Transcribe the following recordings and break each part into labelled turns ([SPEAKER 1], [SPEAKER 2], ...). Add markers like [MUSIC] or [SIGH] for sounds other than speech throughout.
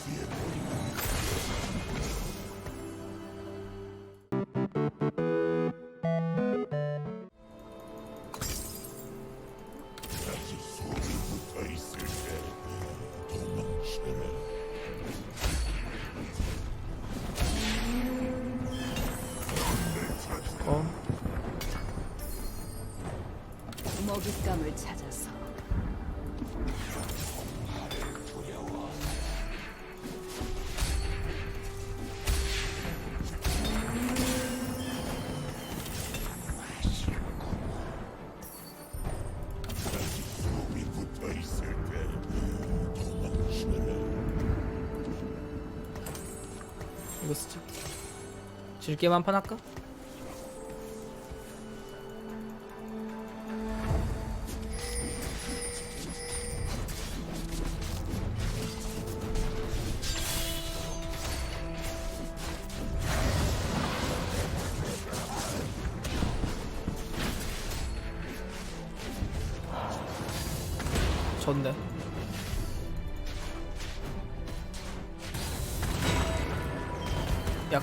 [SPEAKER 1] 어 이거 쓰자 판 할까?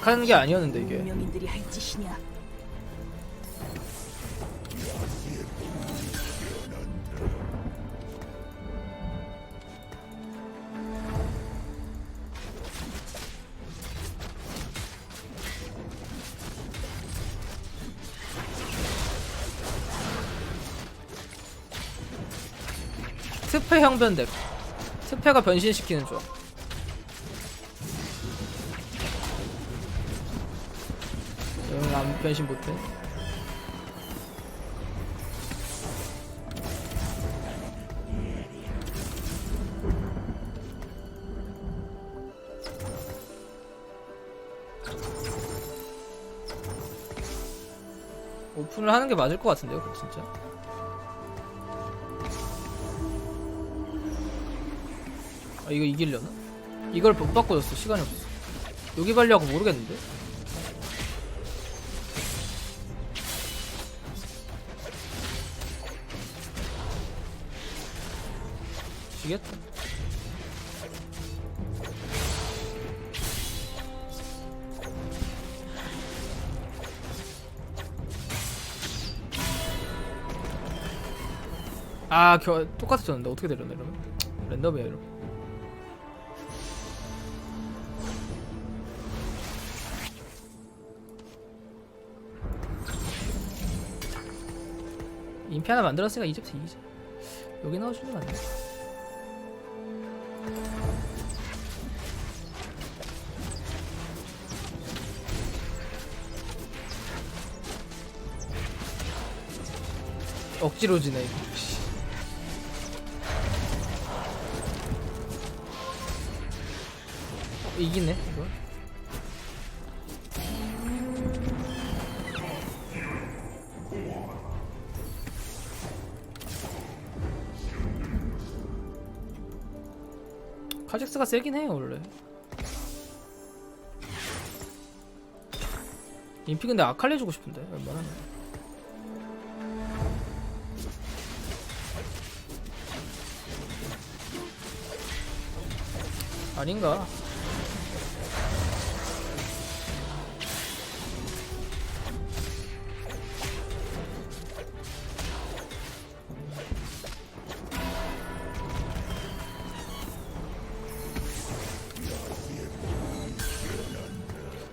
[SPEAKER 1] 약한 게 아니었는데 이게.
[SPEAKER 2] 운명인들이 할 짓이냐?
[SPEAKER 1] 스페 형변 덱 스페가 변신시키는 조합 변신 못해 오픈을 하는 게 맞을 것 같은데요, 진짜. 아 이거 이기려나? 이걸 못 바꿔줬어 시간이 없어 여기 발리하고 모르겠는데? 지겠다. 아 겨, 똑같아졌는데 어떻게 되려나 이러면? 랜덤이야 이러면. 인피 하나 만들었으니까 이제부터 이기자. 여기 나와주는 거아 억지로 지네 이거. 씨. 어, 이기네 이거? 카직스가 세긴 해요 원래. 인피 근데 아칼리 주고 싶은데 웬만하면 아닌가?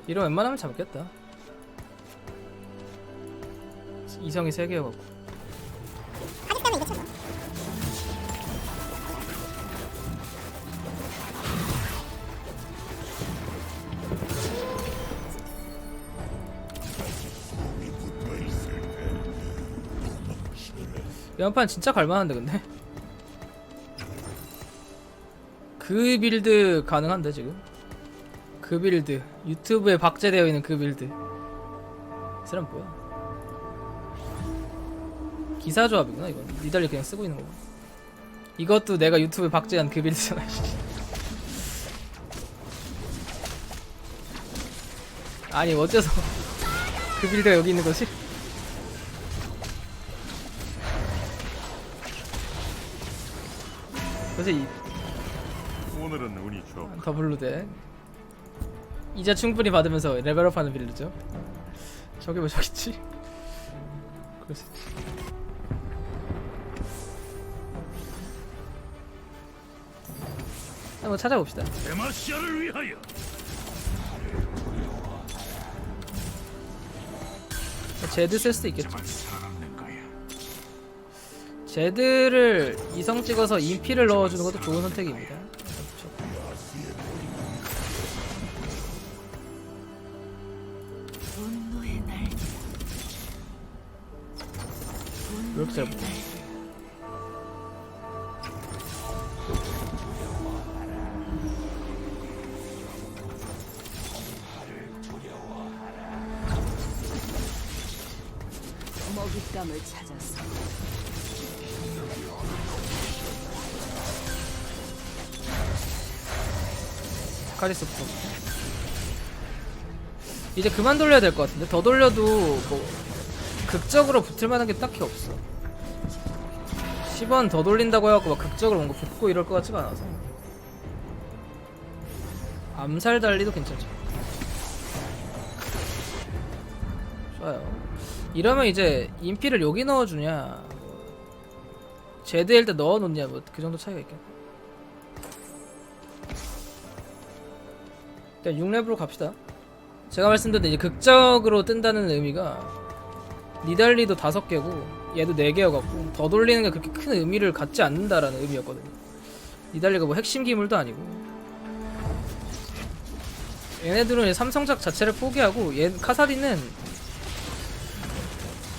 [SPEAKER 1] 이런 웬만하면 잡겠다. 이성이 3개여갖고 연판 진짜 갈만한데 근데? 그 빌드 가능한데 지금? 그 빌드. 유튜브에 박제되어 있는 그 빌드. 이 사람 뭐야? 기사 조합이구나 이건? 니달리 그냥 쓰고 있는 거고 이것도 내가 유튜브에 박제한 그 빌드잖아 씨. 아니 어째서 [LAUGHS] 그 빌드가 여기 있는 거지? 이
[SPEAKER 3] 오늘은 운이 좋.
[SPEAKER 1] 더블로 돼 이자 충분히 받으면서 레벨업하는 빌드죠 저게 왜 저기 있지? 그럴 수 있지 한번 찾아봅시다
[SPEAKER 3] 데마시아를 위하여.
[SPEAKER 1] 제드 쓸 수도 있겠죠 제드를 이성 찍어서 인피를 넣어주는 것도 좋은 선택입니다. 못해
[SPEAKER 2] 먹잇감을 찾아서
[SPEAKER 1] 카리스프 이제 그만 돌려야 될 것 같은데? 더 돌려도 뭐 극적으로 붙을 만한 게 딱히 없어. 10원 더 돌린다고 해갖고 막 극적으로 뭔가 붙고 이럴 것 같지가 않아서. 암살 달리도 괜찮죠. 좋아요. 이러면 이제 인피를 여기 넣어주냐? 뭐 제드일 때 넣어놓냐? 뭐 그 정도 차이가 있겠네 일단 6렙으로 갑시다. 제가 말씀드린 이제 극적으로 뜬다는 의미가 니달리도 다섯 개고 얘도 네 개여갖고 더 돌리는 게 그렇게 큰 의미를 갖지 않는다라는 의미였거든요. 니달리가 뭐 핵심 기물도 아니고 얘네들은 삼성작 자체를 포기하고 얘 카사딘은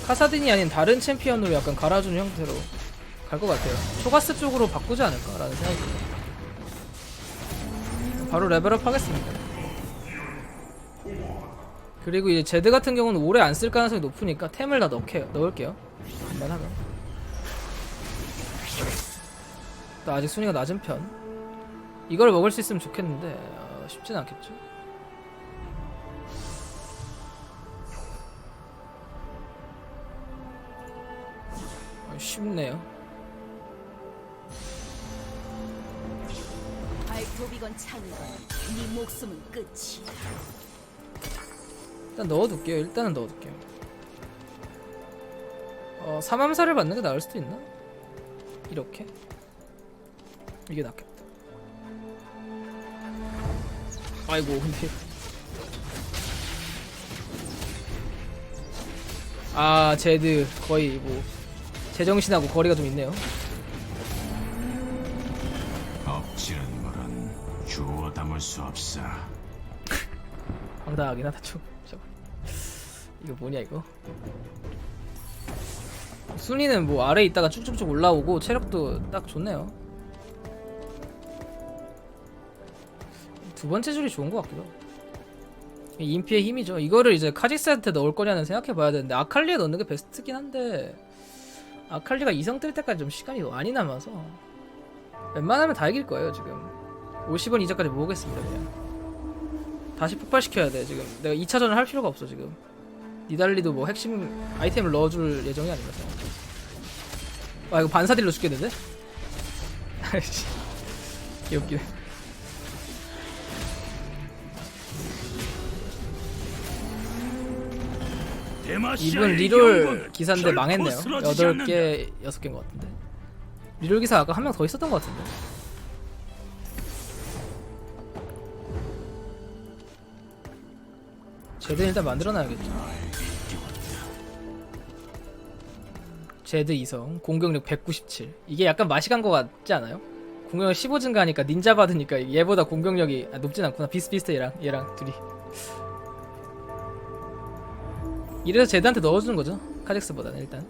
[SPEAKER 1] 카사딘이 아닌 다른 챔피언으로 약간 갈아주는 형태로 갈 것 같아요. 초가스 쪽으로 바꾸지 않을까라는 생각이 듭니다. 바로 레벨업 하겠습니다. 그리고 이제 제드 같은 경우는 오래 안 쓸 가능성이 높으니까 템을 다 넣게요. 넣을게요. 한번 하면. 또 아직 순위가 낮은 편. 이걸 먹을 수 있으면 좋겠는데 어, 쉽진 않겠죠. 어, 쉽네요.
[SPEAKER 2] 발톱이건 창이건 네 목숨은 끝이야.
[SPEAKER 1] 일단 넣어둘게요. 일단은 넣어둘게요. 어, 삼함사를 받는 게 나을 수도 있나? 이렇게? 이게 낫겠다. 아이고, 근데. 아, 제드 거의 뭐 제정신하고 거리가 좀 있네요.
[SPEAKER 4] 엎치는 물은 주워 담을 수 없어. [LAUGHS]
[SPEAKER 1] 황당하긴 하다 좀. 이거 뭐냐 이거? 순위는 뭐 아래 있다가 쭉쭉쭉 올라오고 체력도 딱 좋네요. 두 번째 줄이 좋은 것 같기도. 인피의 힘이죠. 이거를 이제 카직스한테 넣을 거냐는 생각해봐야 되는데 아칼리에 넣는 게 베스트긴 한데 아칼리가 이성 뜰 때까지 좀 시간이 많이 남아서 웬만하면 다 이길 거예요 지금. 50원 이자까지 모으겠습니다 그냥. 다시 폭발시켜야 돼 지금 내가 2차전을 할 필요가 없어 지금 니달리도 뭐 핵심 아이템을 넣어줄 예정이 아니라서 아 이거 반사딜로 죽겠는데? [LAUGHS] 아이씨. 귀엽기네 이분 리롤 기사인데 망했네요. 8개 6개인 것 같은데. 리롤 기사 아까 한 명 더 있었던 것 같은데. 제드 일단 만들어놔야겠죠. 제드 이성 공격력 197. 이게 약간 맛이 간거 같지 않아요? 공격력 15 증가하니까 닌자 받으니까 얘보다 공격력이 아, 높진 않구나. 비슷비슷해 얘랑 얘랑 둘이. 이래서 제드한테 넣어주는 거죠. 카젝스보다는 일단.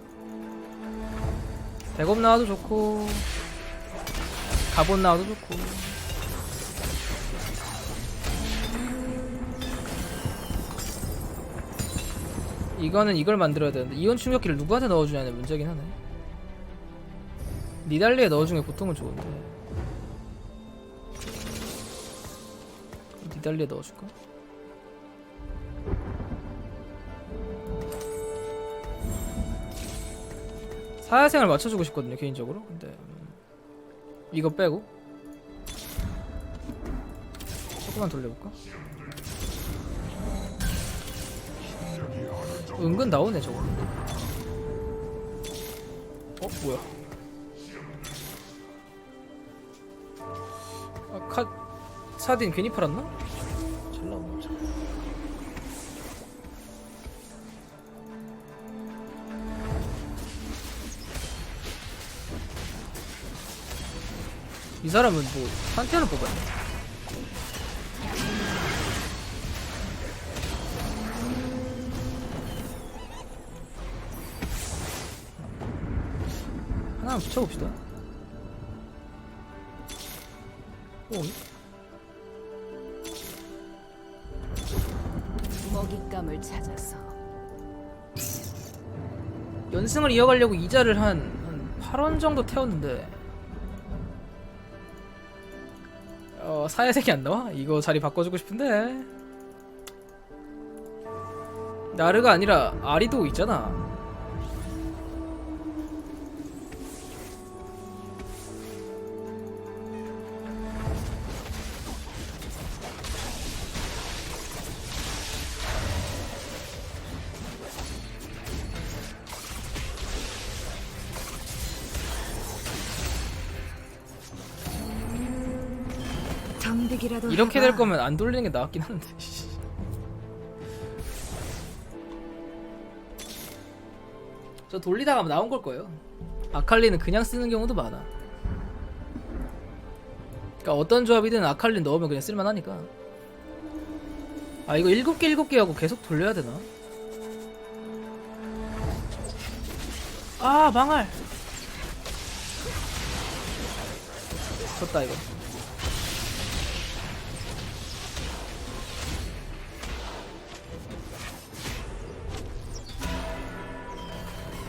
[SPEAKER 1] 백업 나와도 좋고 가본 나와도 좋고. 이거는 이걸 만들어야 되는데 이온 충격기를 누구한테 넣어주냐는 문제긴 하네. 니달리에 넣어준 게 보통은 좋은데. 니달리에 넣어줄까? 사야생을 맞춰주고 싶거든요 개인적으로. 근데 음, 이거 빼고 조금만 돌려볼까? 은근 나오네 저거 어 뭐야 아 카... 사딘 괜히 팔았나? 잘 나오네 참. 이 사람은 뭐 판테온을 뽑았네 붙여봅시다. 오,
[SPEAKER 2] 먹잇감을 찾아서.
[SPEAKER 1] 연승을 이어가려고 이자를 한, 한 8원 정도 태웠는데. 어 사야색이 안 나와? 이거 자리 바꿔주고 싶은데. 나르가 아니라 아리도 있잖아
[SPEAKER 2] 덤비기라도
[SPEAKER 1] 이렇게 될
[SPEAKER 2] 해봐.
[SPEAKER 1] 거면 안 돌리는 게 나았긴 한데 씨. [LAUGHS] 저 돌리다가 나온 걸 거예요 아칼리는 그냥 쓰는 경우도 많아 그러니까 어떤 조합이든 아칼리 넣으면 그냥 쓸만하니까 아 이거 7개 7개 하고 계속 돌려야 되나? 아 망할 졌다 이거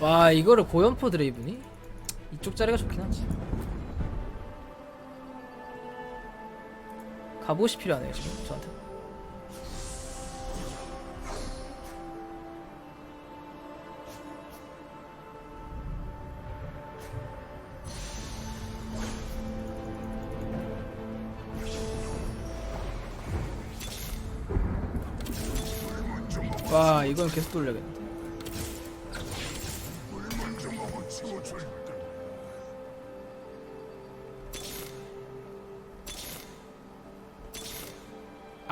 [SPEAKER 1] 와 이거를 고연포 드레이브니? 이쪽 자리가 좋긴 하지. 갑옷이 필요하네요 지금 저한테. 와 이건 계속 돌려야겠네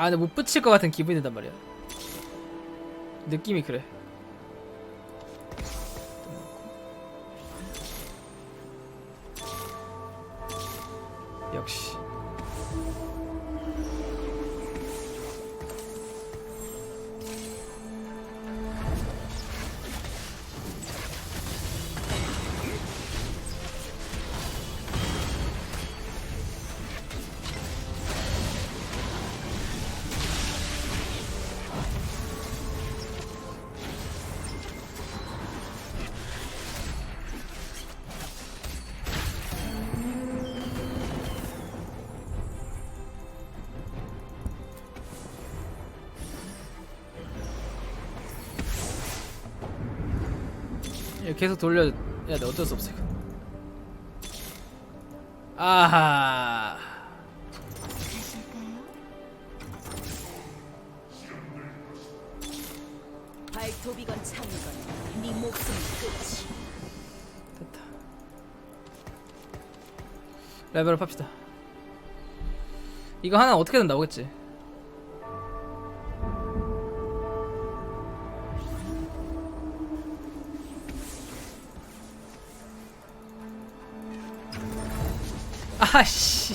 [SPEAKER 1] 아 근데 못 붙일 것 같은 기분이 든단 말이야. 느낌이 그래. 역시 계속 돌려야 돼. 어쩔 수 없어 이거 아하.
[SPEAKER 2] 발토비건 창건 네 목숨은 끝이.
[SPEAKER 1] 됐다. 레벨업 합시다. 이거 하나 어떻게든 나오겠지 아씨.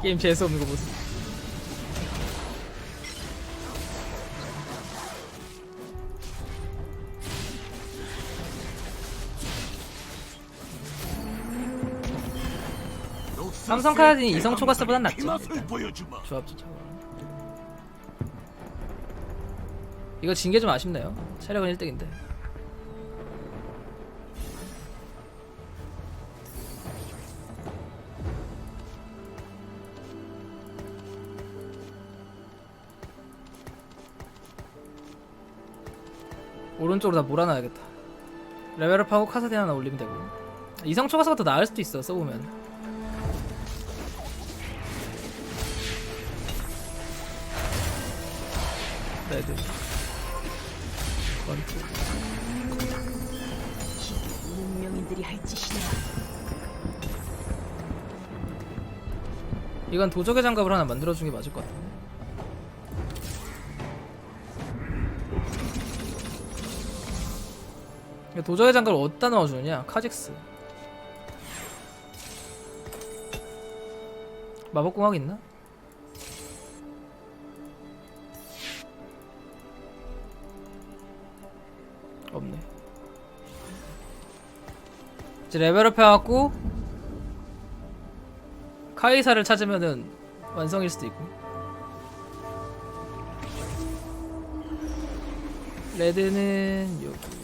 [SPEAKER 1] 게임 재수없는 거 보세요 삼성 카드니 이성 초가스보단
[SPEAKER 3] 보여주마.
[SPEAKER 1] 조합 좋죠 이거 진 게 좀 아쉽네요. 체력은 1등인데 오른쪽으로 다 몰아놔야겠다. 레벨업하고 카사대 하나 올리면 되고. 이상 초가서가 더 나을 수도 있어 써보면. 레드. 원투. 이건 도적의 장갑을 하나 만들어준 게 맞을 것 같아. 도적의 장갑을 어디다 넣어주느냐? 카직스. 마법공학 있나? 없네. 이제 레벨업 해갖고 카이사를 찾으면은 완성일 수도 있고. 레드는 여기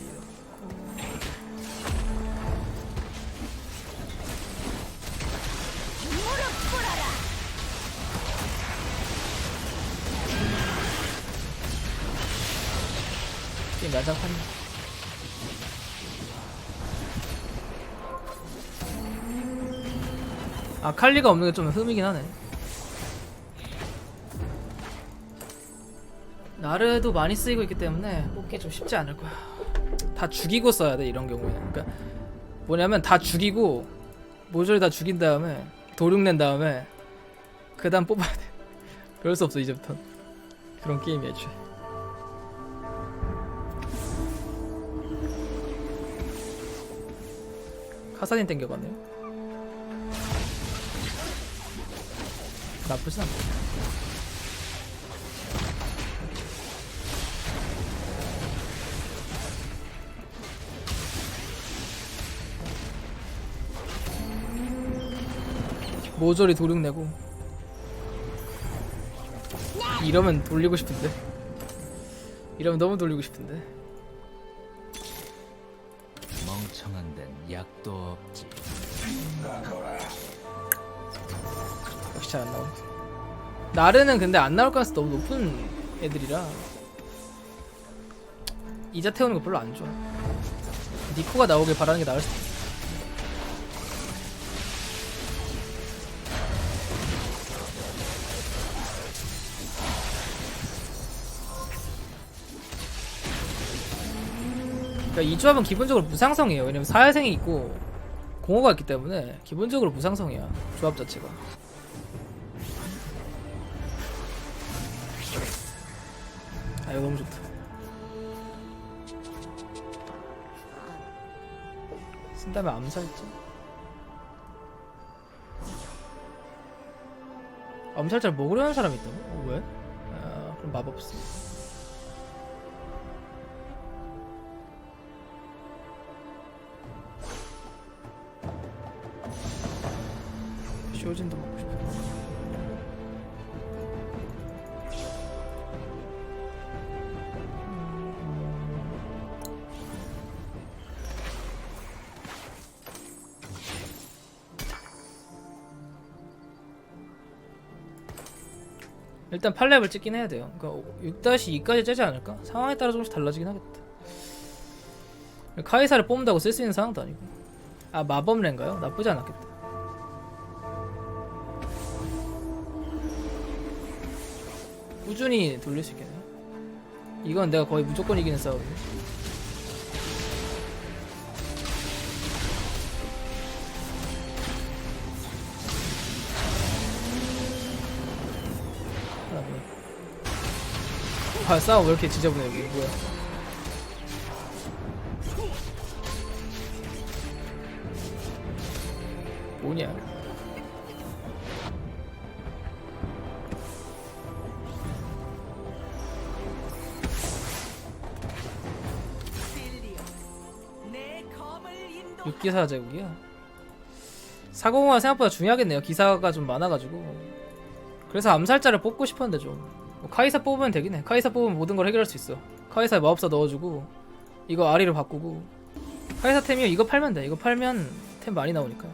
[SPEAKER 1] 난장판이야 아 칼리가 없는 게 좀 흠이긴 하네. 나르도 많이 쓰이고 있기 때문에 뽑기 좀 쉽지 않을 거야. 다 죽이고 써야 돼 이런 경우에는. 그러니까 뭐냐면 다 죽이고 모조리 다 죽인 다음에 도륙낸 다음에 그 다음 뽑아야 돼. [LAUGHS] 그럴 수 없어 이제부터 그런 게임이야 애초에 카사딘 땡겨갔네요. 나쁘진 않네. 모조리 도륙내고. 이러면 돌리고 싶은데. 이러면 너무 돌리고 싶은데
[SPEAKER 4] 청한 데는 약도 없지.
[SPEAKER 1] 역시 잘 안 나오네 나르는 근데 안 나올 가능성이 너무 높은 애들이라. 이자 태우는 거 별로 안 좋아. 니코가 나오길 바라는 게 나을 수도 있어 그러니까 이 조합은 기본적으로 무상성이에요. 왜냐면 사야생이 있고 공허가 있기 때문에 기본적으로 무상성이야 조합 자체가. 아 이거 너무 좋다. 쓴 다음에 암살자 암살자를 먹으려 하는 사람이 있다고? 어, 왜? 아 그럼 마법 써 쇼진도 먹고 싶어 일단 8렙을 찍긴 해야 돼요. 그러니까 6-2까지 째지 않을까? 상황에 따라 조금씩 달라지긴 하겠다. 카이사를 뽑는다고 쓸 수 있는 상황도 아니고. 아 마법랜가요? 나쁘지 않았겠다. 꾸준히 돌릴 수 있겠네. 이건 내가 거의 무조건 이기는 싸움이네. 아 싸움 왜 이렇게 지저분해 여기 뭐야 뭐냐 육기사 제국이야 사고공화 생각보다 중요하겠네요. 기사가 좀 많아가지고. 그래서 암살자를 뽑고 싶었는데 좀뭐 카이사 뽑으면 되긴 해. 카이사 뽑으면 모든 걸 해결할 수 있어. 카이사에 마법사 넣어주고 이거 아리로 바꾸고. 카이사 템이 이거 팔면 돼. 이거 팔면 템 많이 나오니까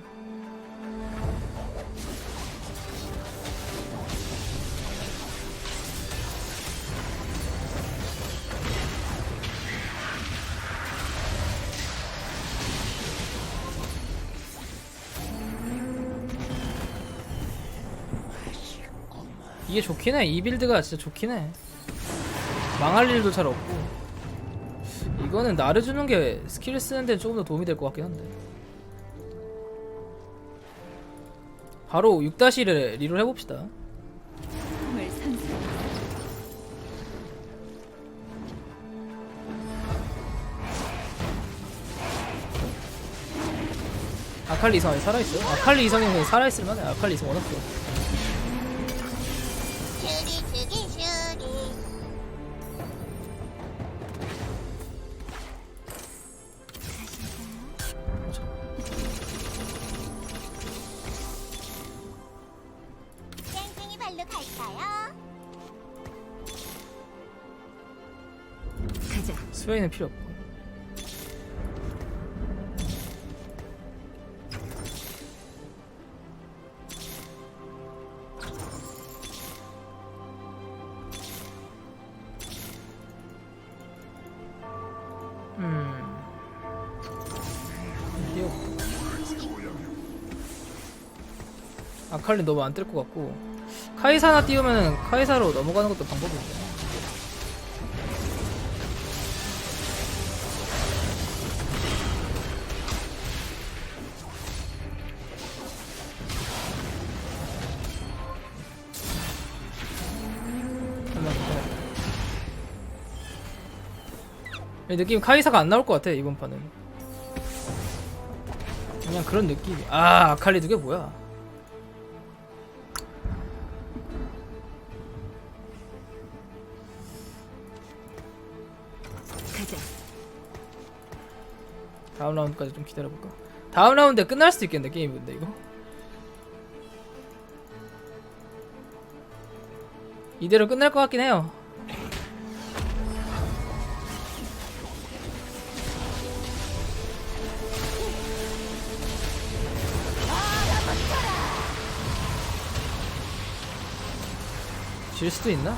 [SPEAKER 1] 이게 좋긴 해. 이 빌드가 진짜 좋긴 해. 망할 일도 잘 없고 이거는 나를 주는 게 스킬 쓰는 데 조금 더 도움이 될 것 같긴 한데 바로 6-1을 리롤 해봅시다. 아칼리 이성이 살아있어요? 아칼리 그냥 살아있을 만해 아칼리 이성 워낙 좋아
[SPEAKER 5] 발로 갈까요?
[SPEAKER 2] 가자.
[SPEAKER 1] 스웨이는 필요 없고 음 뛰어 아칼리 너무 안 뜰 것 같고 카이사나 띄우면 카이사로 넘어가는 것도 방법이죠 느낌 카이사가 안 나올 것 같아 이번 판은. 그냥 그런 느낌이 아 아칼리 두 개 뭐야 다음 라운드까지 좀 기다려볼까? 다음 라운드에 끝날 수도 있겠네 게임 근데 이거? 이대로 끝날 것 같긴 해요. 질 수도 있나?